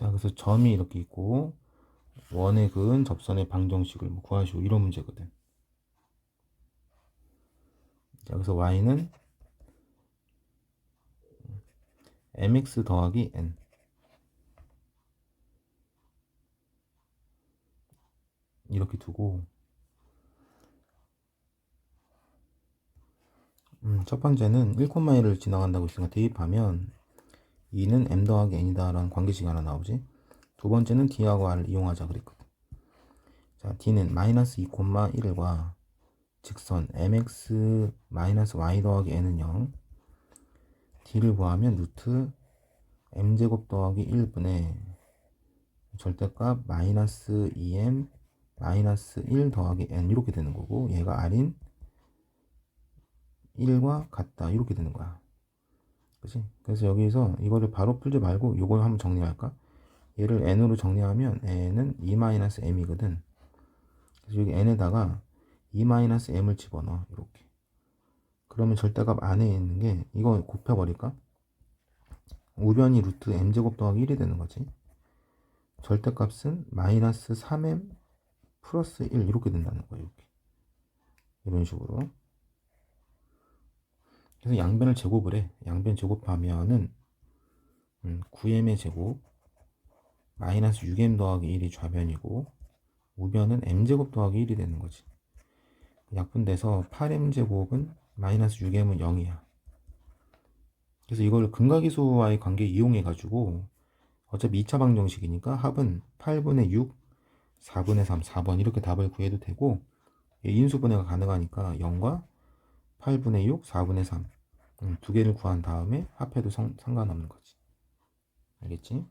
자, 그래서 점이 이렇게 있고 원에 그은 접선의 방정식을 뭐 구하시오. 이런 문제거든. 자, 그래서 y는 mx 더하기 n. 이렇게 두고. 음, 첫 번째는 1,1을 지나간다고 했으니까 대입하면 2는 m 더하기 n이다 라는 관계식이 하나 나오지. 두 번째는 d하고 r을 이용하자 그랬거든. 자 d는 마이너스 2,1과 직선 mx 마이너스 y 더하기 n은 0 d를 구하면 루트 m제곱 더하기 1분의 절대값 마이너스 2m 마이너스 1 더하기 n 이렇게 되는 거고 얘가 r인 1과 같다. 이렇게 되는 거야 그치? 그래서 여기서 이거를 바로 풀지 말고 이걸 한번 정리할까? 얘를 n으로 정리하면 n은 2-m이거든 그래서 여기 n에다가 2-m을 집어넣어 이렇게 그러면 절대값 안에 있는 게 이거 곱해버릴까? 우변이 루트 m제곱 더하기 1이 되는 거지 절대값은 마이너스 3m 플러스 1 이렇게 된다는 거예요 이렇게 이런 식으로 그래서 양변을 제곱을 해. 양변 제곱하면은 음, 9m의 제곱 마이너스 6m 더하기 1이 좌변이고 우변은 m제곱 더하기 1이 되는 거지. 약분돼서 8m제곱은 마이너스 6m은 0이야. 그래서 이걸 근각이수와의 관계 이용해 가지고 어차피 2차 방정식이니까 합은 8분의 6, 4분의 3, 4번 이렇게 답을 구해도 되고 인수분해가 가능하니까 0과 8분의 6, 4분의 3. 음, 두 개를 구한 다음에 합해도 상, 상관없는 거지. 알겠지?